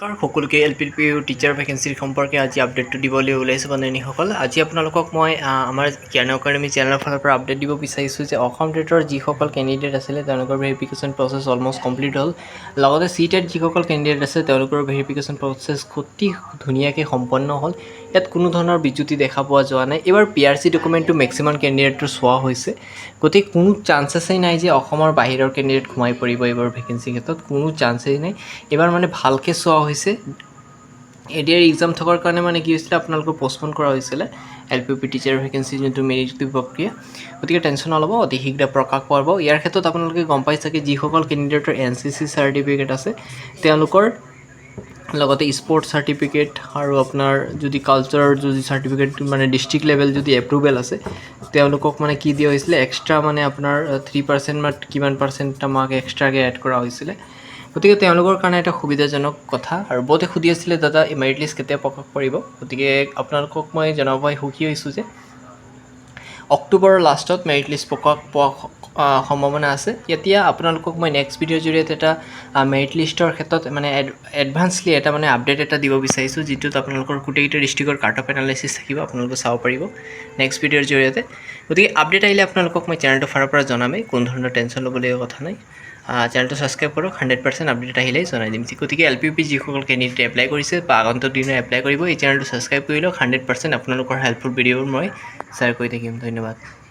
নমস্কাৰ সকলোকে L P P U teacher ভেকেঞ্চিৰ সম্পৰ্কে আজি আপডেটটো দিবলৈ ওলাইছোঁ বন্ধুনীসকল আজি আপোনালোকক মই আমাৰ জ্ঞান একাডেমী চেনেলৰ ফালৰ পৰা আপডেট দিব বিচাৰিছোঁ যে অসম টেটৰ যিসকল কেণ্ডিডেট আছিলে, তেওঁলোকৰ ভেৰিফিকেশ্যন প্ৰচেছ অলম'ষ্ট কমপ্লিট হ'ল। লগতে চি টেট যিসকল কেণ্ডিডেট আছে, তেওঁলোকৰ ভেৰিফিকেশ্যন প্ৰচেছ অতি ধুনীয়াকৈ সম্পন্ন হ'ল। ইয়াত কোনো ধৰণৰ বিজুতি দেখা পোৱা যোৱা নাই। এইবাৰ পি আৰ চি ডকুমেণ্টটো মেক্সিমাম কেণ্ডিডেটৰ চোৱা হৈছে। গতিকে কোনো চান্সেছেই নাই যে অসমৰ বাহিৰৰ কেণ্ডিডেট সোমাই পৰিব এইবাৰ ভেকেঞ্চি ক্ষেত্ৰত। কোনো চান্সেই নাই। এইবাৰ মানে ভালকৈ চোৱা হৈছে এ ডি এক্সাম থকাৰ কাৰণে মানে কি হৈছিলে আপোনালোকৰ পষ্টপন কৰা হৈছিলে L P P teacher vacancy যোনটো মেৰিট প্ৰক্ৰিয়া। গতিকে টেনশ্যন নল'ব, অতি শীঘ্ৰে প্ৰকাশ পাব ইয়াৰ ক্ষেত্ৰত আপোনালোকে গম পাই চাগে যিসকল কেণ্ডিডেটৰ এন চি চি চাৰ্টিফিকেট আছে, তেওঁলোকৰ লগতে স্পৰ্টছ চাৰ্টিফিকেট আৰু আপোনাৰ যদি কালচাৰৰ যদি চাৰ্টিফিকেট মানে ডিষ্ট্ৰিক্ট লেভেল যদি এপ্ৰুভেল আছে, তেওঁলোকক মানে কি দিয়া হৈছিলে এক্সট্ৰা মানে আপোনাৰ থ্ৰী পাৰ্চেণ্ট বা কিমান পাৰ্চেণ্ট আমাক এক্সট্ৰাকৈ এড কৰা হৈছিলে। গতিকে তেওঁলোকৰ কাৰণে এটা সুবিধাজনক কথা। আৰু বহুতে সুধি আছিলে, দাদা মেৰিট লিষ্ট কেতিয়া প্ৰকাশ কৰিব গতিকে আপোনালোকক মই জনাব সুখী হৈছোঁ যে, অক্টোবৰৰ লাষ্টত মেৰিট লিষ্ট প্ৰকাশ সম্ভাৱনা আছে। এতিয়া আপোনালোকক মই নেক্সট ভিডিঅ'ৰ জৰিয়তে এটা মেৰিট লিষ্টৰ ক্ষেত্ৰত মানে এড এডভান্সলি এটা মানে আপডেট এটা দিব বিচাৰিছোঁ, যিটোত আপোনালোকৰ গোটেইকেইটা ডিষ্ট্ৰিক্টৰ কাৰ্ট অফ এনালাইচিছ থাকিব, আপোনালোকে চাব পাৰিব নেক্সট ভিডিঅ'ৰ জৰিয়তে। গতিকে আপডেট আহিলে আপোনালোকক মই চেনেলটোৰ ফালৰ পৰা জনামেই, কোনো ধৰণৰ টেনশ্যন ল'বলগীয়া কথা নাই। চেনেলটো ছাবস্ক্ৰাইব কৰক হাণ্ড্ৰেড পাৰ্চেণ্ট আপডেট আহিলেই জনাই দিম। গতিকে এল পি পি যিসকল কেণ্ডিডেটে এপ্লাই কৰিছে বা আগন্তুক দিনত এপ্লাই কৰিব, এই চেনেলটো ছাবস্ক্ৰাইব কৰি লওক হাণ্ড্ৰেড পাৰ্চেণ্ট আপোনালোকৰ হেল্পফুল ভিডিঅ'বোৰ মই শ্বেয়াৰ কৰি থাকিম। ধন্যবাদ।